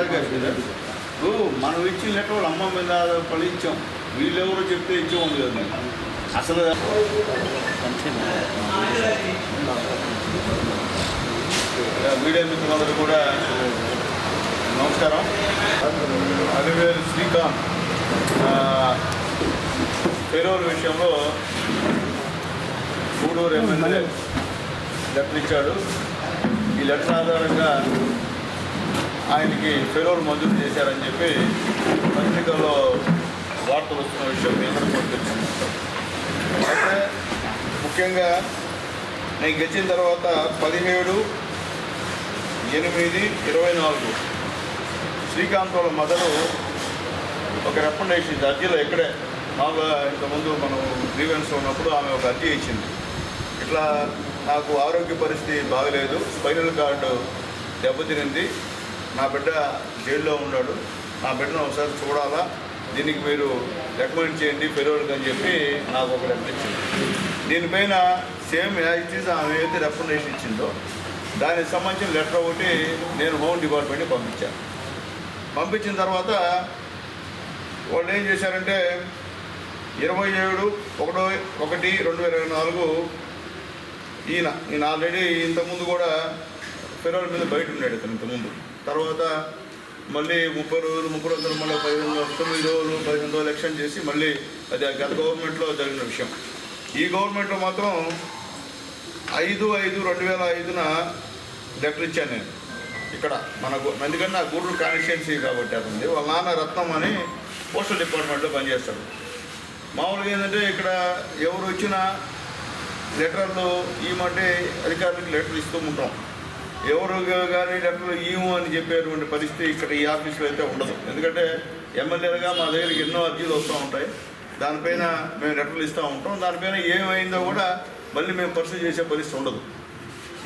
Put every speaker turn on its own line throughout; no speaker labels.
అవకాశం ఇప్పుడు మనం ఇచ్చిన లెటర్ వాళ్ళ అమ్మ మీద పడి ఇచ్చాం. వీళ్ళెవరో చెప్తే ఇచ్చేవాళ్ళు కదా అసలు మీడియా మిత్రులందరూ కూడా నమస్కారం. అలివేలు శ్రీకాంత్. ఆ, విషయంలో గూడూరు ఎమ్మెల్యే లెటర్ ఇచ్చాడు. ఈ లెటర్ ఆధారంగా ఆయనకి ఫెరోలు మంజూరు చేశారని చెప్పి పత్రికల్లో వార్తలు వస్తున్న విషయం మీ అందరికీ కూడా తెలిసింది అయితే ముఖ్యంగా నేను గెలిచిన తర్వాత పదిహేడు ఎనిమిది ఇరవై నాలుగు శ్రీకాంత్ వాళ్ళ మదరు ఒక రికమెండేషన్ ఇచ్చింది అర్జీలో ఇక్కడే మామూలుగా ఇంతకుముందు మనం గ్రీవెన్స్ ఉన్నప్పుడు ఆమె ఒక అర్జీ ఇచ్చింది. ఇట్లా నాకు ఆరోగ్య పరిస్థితి బాగలేదు స్పైనల్ కార్డు దెబ్బతినింది. నా బిడ్డ జైల్లో ఉన్నాడు. నా బిడ్డను ఒకసారి చూడాలా? దీనికి మీరు రికమెండ్ చేయండి పెరవలకు అని చెప్పి నాకు ఒక లెటర్ ఇచ్చింది. దీనిపైన సేమ్ యాజ్ ఆమె ఏదైతే రికమెండేషన్ ఇచ్చిందో దానికి సంబంధించిన లెటర్ ఒకటి నేను హోమ్ డిపార్ట్మెంట్కి పంపించాను పంపించిన తర్వాత వాళ్ళు ఏం చేశారంటే ఇరవై ఏడు ఒకటో ఒకటి రెండు వేల ఇరవై నాలుగు ఈయన ఈయన ఆల్రెడీ ఇంతకుముందు కూడా ఫెరోల్ మీద బయట ఉన్నాడు ఇతను ఇంతకుముందు. తర్వాత మళ్ళీ ముప్పై రోజులు ముప్పై రోజులు మళ్ళీ పదిహేను తొమ్మిది రోజులు పదిహేను రోజులు ఎలక్షన్ చేసి మళ్ళీ అది గత గవర్నమెంట్లో జరిగిన విషయం. ఈ గవర్నమెంట్లో మాత్రం ఐదు ఐదు రెండు వేల ఐదున లెటర్ ఇచ్చాను నేను. ఇక్కడ మనకు ఎందుకంటే నా గూడూరు కాన్స్టిట్యున్సీ కాబట్టి అతనిది. వాళ్ళ నాన్న రత్నం అని పోస్టల్ డిపార్ట్మెంట్లో పనిచేస్తాడు. మామూలుగా ఏంటంటే ఇక్కడ ఎవరు వచ్చినా లెటర్లు ఇవ్వమంటే అధికారులకు లెటర్ ఇస్తూ ఉంటాం. ఎవరు కానీ లెటర్లు ఇవ్వము అని చెప్పేటువంటి పరిస్థితి ఇక్కడ ఈ ఆఫీస్లో అయితే ఉండదు. ఎందుకంటే ఎమ్మెల్యేలుగా మా దగ్గరికి ఎన్నో అర్జీలు వస్తూ ఉంటాయి. దానిపైన మేము లెటర్లు ఇస్తూ ఉంటాం. దానిపైన ఏమైందో కూడా మళ్ళీ మేము పరిస్థితి చేసే పరిస్థితి ఉండదు.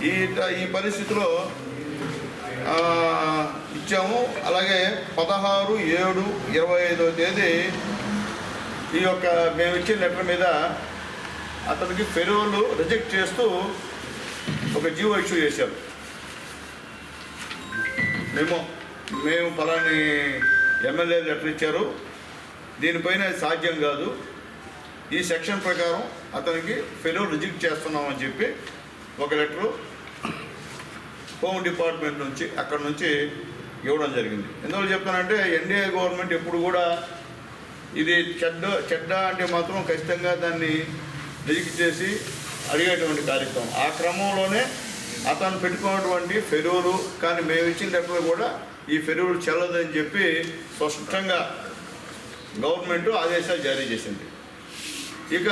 ఈ ఈ పరిస్థితిలో ఇచ్చాము. అలాగే పదహారు ఏడు ఇరవై ఐదో తేదీ ఈ యొక్క మేము ఇచ్చిన లెటర్ మీద అతనికి ఫెరోలు రిజెక్ట్ చేస్తూ ఒక జీవో ఇష్యూ చేశారు. మేము మేము పలాని ఎమ్మెల్యే లెటర్ ఇచ్చారు. దీనిపైన సాధ్యం కాదు. ఈ సెక్షన్ ప్రకారం అతనికి ఫెలో రిజెక్ట్ చేస్తున్నామని చెప్పి ఒక లెటరు హోమ్ డిపార్ట్మెంట్ నుంచి అక్కడ నుంచి ఇవ్వడం జరిగింది. ఎందువల్ల చెప్తానంటే ఎన్డీఏ గవర్నమెంట్ ఎప్పుడు కూడా ఇది చెడ్డ చెడ్డ అంటే మాత్రం ఖచ్చితంగా దాన్ని రిజెక్ట్ చేసి అడిగేటువంటి కార్యక్రమం. ఆ క్రమంలోనే అతను పెట్టుకున్నటువంటి ఫెరూలు కానీ మేము ఇచ్చిన లెక్కలు కూడా ఈ ఫెరూలు చెల్లదని చెప్పి స్పష్టంగా గవర్నమెంట్ ఆదేశాలు జారీ చేసింది. ఇక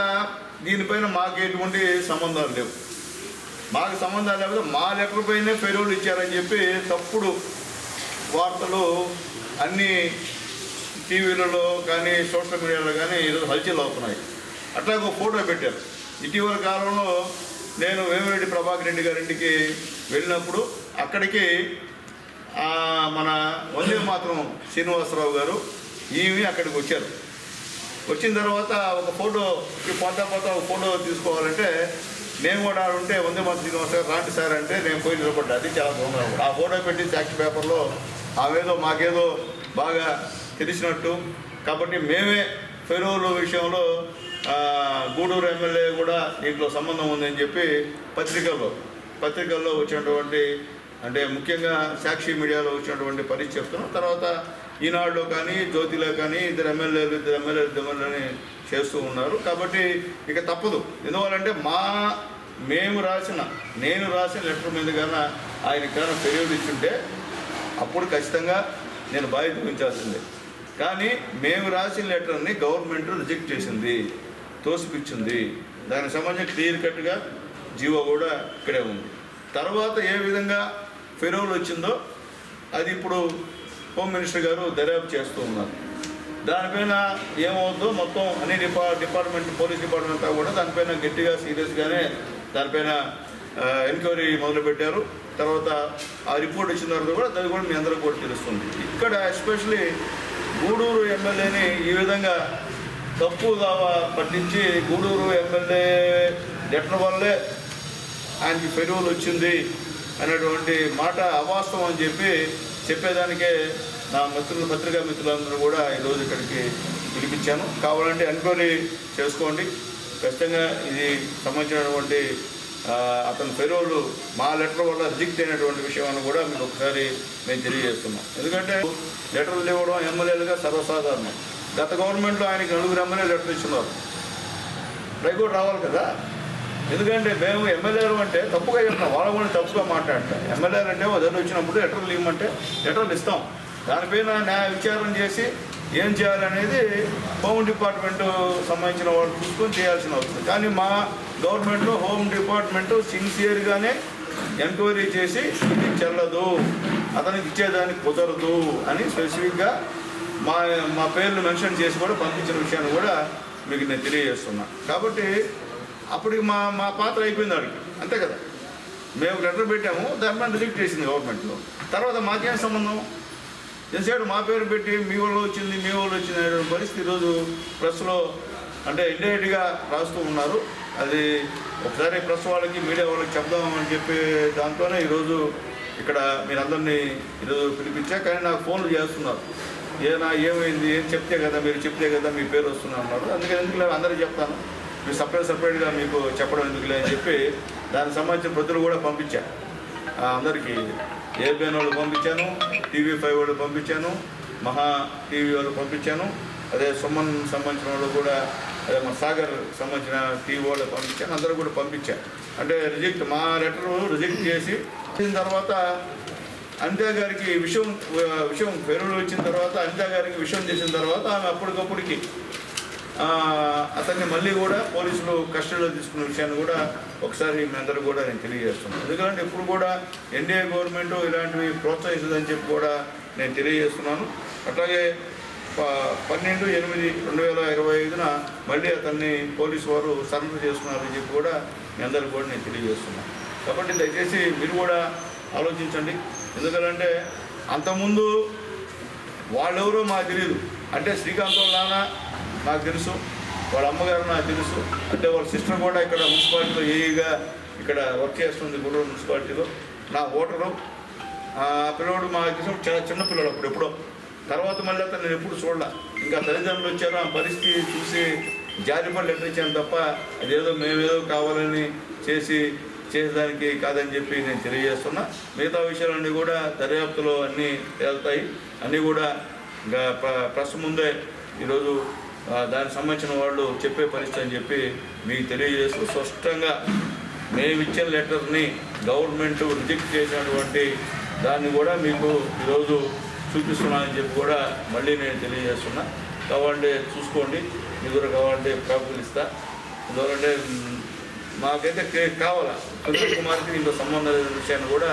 దీనిపైన మాకు ఎటువంటి సంబంధాలు లేవు. మాకు సంబంధాలు లేకపోతే మా లెటర్ పైనే ఫెరూలు ఇచ్చారని చెప్పి తప్పుడు వార్తలు అన్నీ టీవీలలో కానీ సోషల్ మీడియాలో కానీ ఈరోజు హల్చల్ అవుతున్నాయి. అట్లాగే ఒక ఫోటో పెట్టారు. ఇటీవల కాలంలో నేను వేమిరెడ్డి ప్రభాకర్ రెడ్డి గారింటికి వెళ్ళినప్పుడు అక్కడికి మన వందే మాత్రం శ్రీనివాసరావు గారు ఈమె అక్కడికి వచ్చారు. వచ్చిన తర్వాత ఒక ఫోటో ఈ పోతా పోతా ఒక ఫోటో తీసుకోవాలంటే నేను కూడా ఆడ ఉంటే వందే మాత్రం శ్రీనివాస గారు రాంటి సార్ అంటే నేను పోయి నిలబడ్డా. అది చాలా దూరంగా ఆ ఫోటో పెట్టి సాక్షి పేపర్లో ఆవేదో మాకేదో బాగా తెలిసినట్టు. కాబట్టి మేమే ఫెరోలు విషయంలో గూడూరు ఎమ్మెల్యే కూడా దీంట్లో సంబంధం ఉందని చెప్పి పత్రికల్లో పత్రికల్లో వచ్చినటువంటి అంటే ముఖ్యంగా సాక్షి మీడియాలో వచ్చినటువంటి పరిస్థితి చెప్తున్నాం. తర్వాత ఈనాడులో కానీ జ్యోతిలో కానీ ఇద్దరు ఎమ్మెల్యేలు ఇద్దరు ఎమ్మెల్యేలు ఇద్దరు ఎమ్మెల్యేని చేస్తూ ఉన్నారు. కాబట్టి ఇక తప్పదు. ఎందువల్లంటే మా మేము రాసిన నేను రాసిన లెటర్ మీద కన్నా ఆయన కన్నా ఫిర్యాదు ఇచ్చుంటే అప్పుడు ఖచ్చితంగా నేను బాధ్యత ఉంచాల్సిందే కానీ మేము రాసిన లెటర్ని గవర్నమెంట్ రిజెక్ట్ చేసింది. తోసిపుచ్చింది. దానికి సంబంధించి క్లియర్ కట్గా జీవో కూడా ఇక్కడే ఉంది. తర్వాత ఏ విధంగా ఫెరోల్ వచ్చిందో అది ఇప్పుడు హోమ్ మినిస్టర్ గారు దర్యాప్తు చేస్తూ ఉన్నారు. దానిపైన ఏమవుద్దో మొత్తం అన్ని డిపా డిపార్ట్మెంట్ పోలీస్ డిపార్ట్మెంట్ కూడా దానిపైన గట్టిగా సీరియస్గానే దానిపైన ఆ, ఎంక్వైరీ మొదలుపెట్టారు. తర్వాత ఆ రిపోర్ట్ వచ్చిన తర్వాత కూడా దాని కూడా మీ అందరూ కూడా తెలుస్తుంది. ఇక్కడ ఎస్పెషలీ గూడూరు ఎమ్మెల్యేని ఈ విధంగా తప్పు పట్టించి గూడూరు ఎమ్మెల్యే లెటర్ వల్లే ఆయనకి పెరువులు వచ్చింది అనేటువంటి మాట అవాస్తవం అని చెప్పి చెప్పేదానికే నా మిత్రులు పత్రికా మిత్రులందరూ కూడా ఈరోజు ఇక్కడికి పిలిపించాను. కావాలంటే ఎంక్వైరీ చేసుకోండి. ఖచ్చితంగా ఇది సంబంధించినటువంటి అతని పెరువులు మా లెటర్ వల్ల రిజెక్ట్ అయినటువంటి విషయాన్ని కూడా మీకు ఒకసారి మేము తెలియజేస్తున్నాం. ఎందుకంటే లెటర్లు ఇవ్వడం ఎమ్మెల్యేలుగా సర్వసాధారణం. గత గవర్నమెంట్లో ఆయనకి నలుగురు ఎమ్మెల్యే లెటర్ ఇచ్చినారు హైకోర్టు రావాలి కదా? ఎందుకంటే మేము ఎమ్మెల్యేలు అంటే తప్పుగా చెప్తాం వాళ్ళ కూడా తప్పుగా మాట్లాడతాం ఎమ్మెల్యేలు అంటే వదిలి వచ్చినప్పుడు లెటర్లు ఇవ్వమంటే లెటర్లు ఇస్తాం. దానిపైన న్యాయ విచారణ చేసి ఏం చేయాలనేది హోమ్ డిపార్ట్మెంట్ సంబంధించిన వాళ్ళు చూసుకొని చేయాల్సిన అవసరం. కానీ మా గవర్నమెంట్లో హోమ్ డిపార్ట్మెంట్ సిన్సియర్గానే ఎంక్వైరీ చేసి ఇది చెల్లదు అతనికి ఇచ్చేదానికి కుదరదు అని స్పెసిఫిక్గా మా మా పేర్లు మెన్షన్ చేసి కూడా పంపించిన విషయాన్ని కూడా మీకు నేను తెలియజేస్తున్నా. కాబట్టి అప్పటికి మా మా పాత్ర అయిపోయింది వాడికి. అంతే కదా? మేము లెటర్ పెట్టాము దాని మీద రిజెక్ట్ చేసింది గవర్నమెంట్లో. తర్వాత మాకేం సంబంధం? ఎంతసేపు మా పేరు పెట్టి మీ వాళ్ళు వచ్చింది మీ వాళ్ళు వచ్చింది అనే పరిస్థితి ఈరోజు ప్రెస్లో అంటే ఇండైరెక్ట్గా రాస్తూ ఉన్నారు. అది ఒకసారి ప్రెస్ వాళ్ళకి మీడియా వాళ్ళకి చెప్దామని చెప్పి దాంతోనే ఈరోజు ఇక్కడ మీరందరినీ ఈరోజు పిలిపించా. కానీ నాకు ఫోన్లు చేస్తున్నారు. ఏదైనా ఏమైంది ఏం చెప్తే కదా మీరు చెప్తే కదా మీ పేరు వస్తుంది అన్నారు అందుకని ఎందుకులే అందరికీ చెప్తాను. మీరు సపరేట్ సపరేట్గా మీకు చెప్పడం ఎందుకులే అని చెప్పి దానికి సంబంధించిన ప్రతులు కూడా పంపించాను అందరికీ ఏబిఎన్ వాళ్ళు పంపించాను టీవీ ఫైవ్ వాళ్ళు పంపించాను మహా టీవీ వాళ్ళు పంపించాను అదే సుమన్ సంబంధించిన వాళ్ళు కూడా అదే మా సాగర్ సంబంధించిన టీవీ వాళ్ళు పంపించాను అందరూ కూడా పంపించాను అంటే రిజెక్ట్ మా లెటర్ రిజెక్ట్ చేసి తర్వాత అనితా గారికి విషయం విషయం పెరువులు వచ్చిన తర్వాత అనితా గారికి విషయం చేసిన తర్వాత ఆమె అప్పటికప్పటికి అతన్ని మళ్ళీ కూడా పోలీసులు కస్టడీలో తీసుకున్న విషయాన్ని కూడా ఒకసారి మీ అందరూ కూడా నేను తెలియజేస్తున్నాను. ఎందుకంటే ఇప్పుడు కూడా ఎన్డీఏ గవర్నమెంట్ ఇలాంటివి ప్రోత్సహిస్తుందని చెప్పి కూడా నేను తెలియజేస్తున్నాను. అట్లాగే ప- పన్నెండు ఎనిమిది రెండు వేల ఇరవై ఐదున మళ్ళీ అతన్ని పోలీసు వారు సరెండర్ చేసుకున్నారని చెప్పి కూడా మీ అందరికి కూడా నేను తెలియజేస్తున్నాను. కాబట్టి దయచేసి మీరు కూడా ఆలోచించండి. ఎందుకంటే అంతకుముందు వాళ్ళెవరో మాకు తెలియదు అంటే శ్రీకాంత్ వాళ్ళ నాన్న నాకు తెలుసు వాళ్ళ అమ్మగారు నాకు తెలుసు. అంటే వాళ్ళ సిస్టర్ కూడా ఇక్కడ మున్సిపాలిటీలో ఏఈగా ఇక్కడ వర్క్ చేస్తుంది గుర్రూరు మున్సిపాలిటీలో. నా ఓటరు. ఆ పిల్లవాడు మా తెలుసు చాలా చిన్న పిల్లడు అప్పుడు ఎప్పుడో. తర్వాత మళ్ళీ అతను నేను ఎప్పుడు చూడలే. ఇంకా తల్లిదండ్రులు వచ్చారు ఆ పరిస్థితి చూసి జారిపడి లెటర్ ఇచ్చాను తప్ప అదేదో మేమేదో కావాలని చేసి చేసేదానికి కాదని చెప్పి నేను తెలియజేస్తున్నా. మిగతా విషయాలన్నీ కూడా దర్యాప్తులో అన్నీ తేలుతాయి. అన్నీ కూడా ఇంకా ప్రెస్ ముందే ఈరోజు దానికి సంబంధించిన వాళ్ళు చెప్పే పరిస్థితి అని చెప్పి మీకు తెలియజేస్తూ స్పష్టంగా మేము ఇచ్చిన లెటర్ని గవర్నమెంట్ రిజెక్ట్ చేసినటువంటి దాన్ని కూడా మీకు ఈరోజు చూపిస్తున్నానని చెప్పి కూడా మళ్ళీ నేను తెలియజేస్తున్నా. కావాలంటే చూసుకోండి. మీ దగ్గర కావాలంటే ప్రాప్తులు ఇస్తా. ఎందుకంటే మాకైతే కావాలా? సునీల్ కుమార్కి దీంట్లో సంబంధం లేని విషయాన్ని కూడా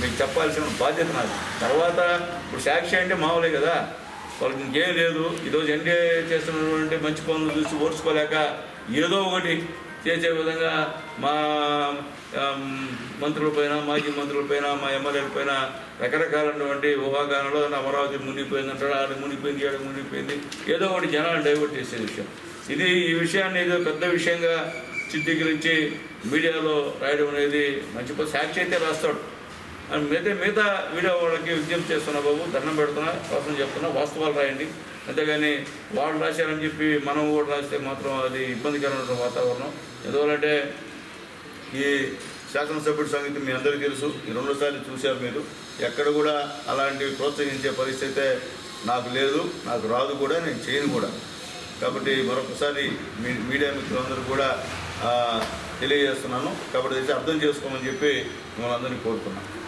మీకు చెప్పాల్సిన బాధ్యత నాది. తర్వాత ఇప్పుడు సాక్షి అంటే మామూలే కదా? వాళ్ళకి ఇంకేం లేదు. ఈరోజు ఎన్డీఏ చేస్తున్నటువంటి మంచి పనులు చూసి ఓర్చుకోలేక ఏదో ఒకటి చేసే విధంగా మా మంత్రులపైన మాజీ మంత్రులపైన మా ఎమ్మెల్యేలపైన రకరకాలైనటువంటి ఊహాగానంలో అమరావతి మునిగిపోయింది అంటాడు ఆడ మునిగిపోయింది ఆడ మునిగిపోయింది ఏదో ఒకటి జనాలు డైవర్ట్ చేసే విషయం. ఇది ఈ విషయాన్ని ఏదో పెద్ద విషయంగా చిత్రీకరించి మీడియాలో రాయడం అనేది మంచి పని సాక్షి అయితే రాస్తాడు. అని మిగతా మిగతా వీడియో వాళ్ళకి విజ్ఞప్తి చేస్తున్నా బాబు దండం పెడుతున్నా కోసం చెప్తున్నా వాస్తవాలు రాయండి. అంతేగాని వాళ్ళు రాశారని చెప్పి మనం కూడా రాస్తే మాత్రం అది ఇబ్బందికరమైన వాతావరణం. ఎందువల్లంటే ఈ శాసనసభ్యుడి సంగతి మీ అందరికీ తెలుసు. ఈ రెండోసార్లు చూశారు మీరు. ఎక్కడ కూడా అలాంటివి ప్రోత్సహించే పరిస్థితి అయితే నాకు లేదు నాకు రాదు కూడా నేను చేయను కూడా. కాబట్టి మరొకసారి మీ మీడియా మిత్రులందరూ కూడా తెలియజేస్తున్నాను. కాబట్టి అయితే అర్థం చేసుకోమని చెప్పి మిమ్మల్ని అందరినీ కోరుతున్నాను.